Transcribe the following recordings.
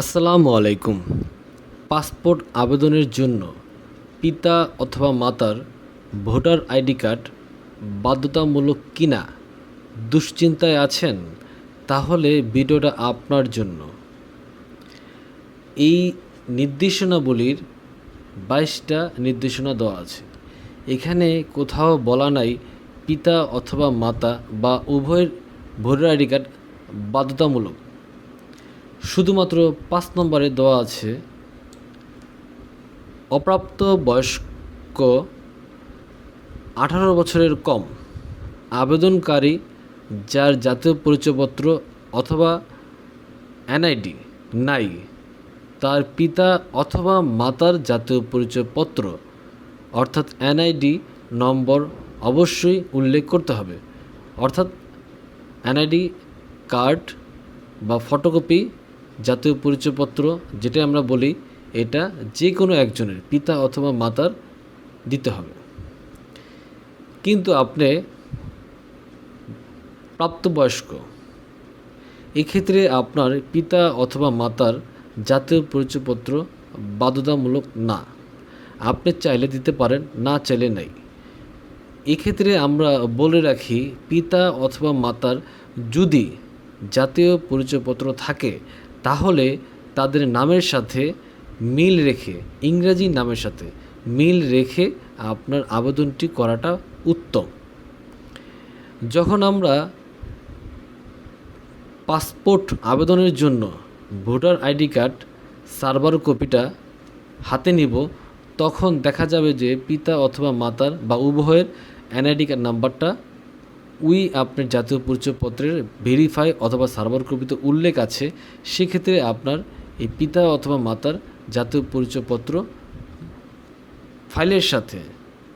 আসসালামু আলাইকুম। পাসপোর্ট আবেদনের জন্য পিতা অথবা মাতার ভোটার আইডি কার্ড বাধ্যতামূলক কিনা দুশ্চিন্তায় আছেন, তাহলে ভিডিওটা আপনার জন্য। এই নির্দেশনাবলীর বাইশটা নির্দেশনা দেওয়া আছে। এখানে কোথাও বলা নাই পিতা অথবা মাতা বা উভয়ের ভোটার আইডি কার্ড বাধ্যতামূলক। শুধুমাত্র পাঁচ নম্বরে দেওয়া আছে, অপ্রাপ্ত বয়স্ক আঠারো বছরের কম, আবেদনকারী যার জাতীয় পরিচয়পত্র অথবা এনআইডি নাই, তার পিতা অথবা মাতার জাতীয় পরিচয়পত্র অর্থাৎ এনআইডি নম্বর অবশ্যই উল্লেখ করতে হবে, অর্থাৎ এনআইডি কার্ড বা ফটোকপি জাতীয় পরিচয়পত্র যেটা আমরা বলি, এটা যে কোনো একজনের, পিতা অথবা মাতার দিতে হবে। কিন্তু আপনি প্রাপ্তবয়স্ক, এক্ষেত্রে আপনার পিতা অথবা মাতার জাতীয় পরিচয়পত্র বাধ্যতামূলক না। আপনি চাইলে দিতে পারেন, না চাইলে নাই। এক্ষেত্রে আমরা বলে রাখি, পিতা অথবা মাতার যদি জাতীয় পরিচয়পত্র থাকে তাহলে তাদের নামের সাথে মিল রেখে, ইংরাজি নামের সাথে মিল রেখে আপনার আবেদনটি করাটা উত্তম। যখন আমরা পাসপোর্ট আবেদনের জন্য ভোটার আইডি কার্ড, সার্ভার কপিটা হাতে নিব, তখন দেখা যাবে যে পিতা অথবা মাতার বা উভয়ের এনআইডি কার্ড নাম্বারটা উই আপনার জাতীয় পরিচয়পত্রের ভেরিফাই অথবা সার্ভার কপিতে উল্লেখ আছে, সেক্ষেত্রে আপনার এই পিতা অথবা মাতার জাতীয় পরিচয়পত্র ফাইলের সাথে,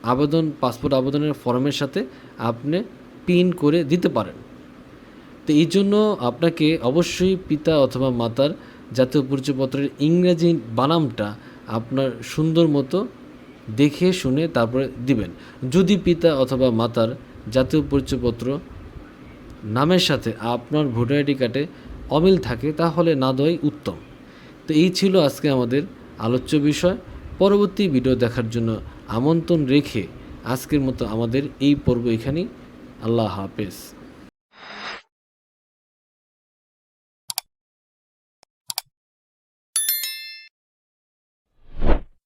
আবেদন পাসপোর্ট আবেদনের ফর্মের সাথে আপনি পিন করে দিতে পারেন। তো এই জন্য আপনাকে অবশ্যই পিতা অথবা মাতার জাতীয় পরিচয়পত্রের ইংরেজি বানামটা আপনার সুন্দর মতো দেখে শুনে তারপরে দিবেন। যদি পিতা অথবা মাতার জাতীয় পরিচয়পত্র, নামের সাথে আপনার ভোটার আইডি কার্ডে অমিল থাকে, তাহলে না দেওয়াই উত্তম। তো এই ছিল আজকে আমাদের আলোচ্য বিষয়। পরবর্তী ভিডিও দেখার জন্য আমন্ত্রণ রেখে আজকের মতো আমাদের এই পর্ব এখানেই। আল্লাহ হাফেজ।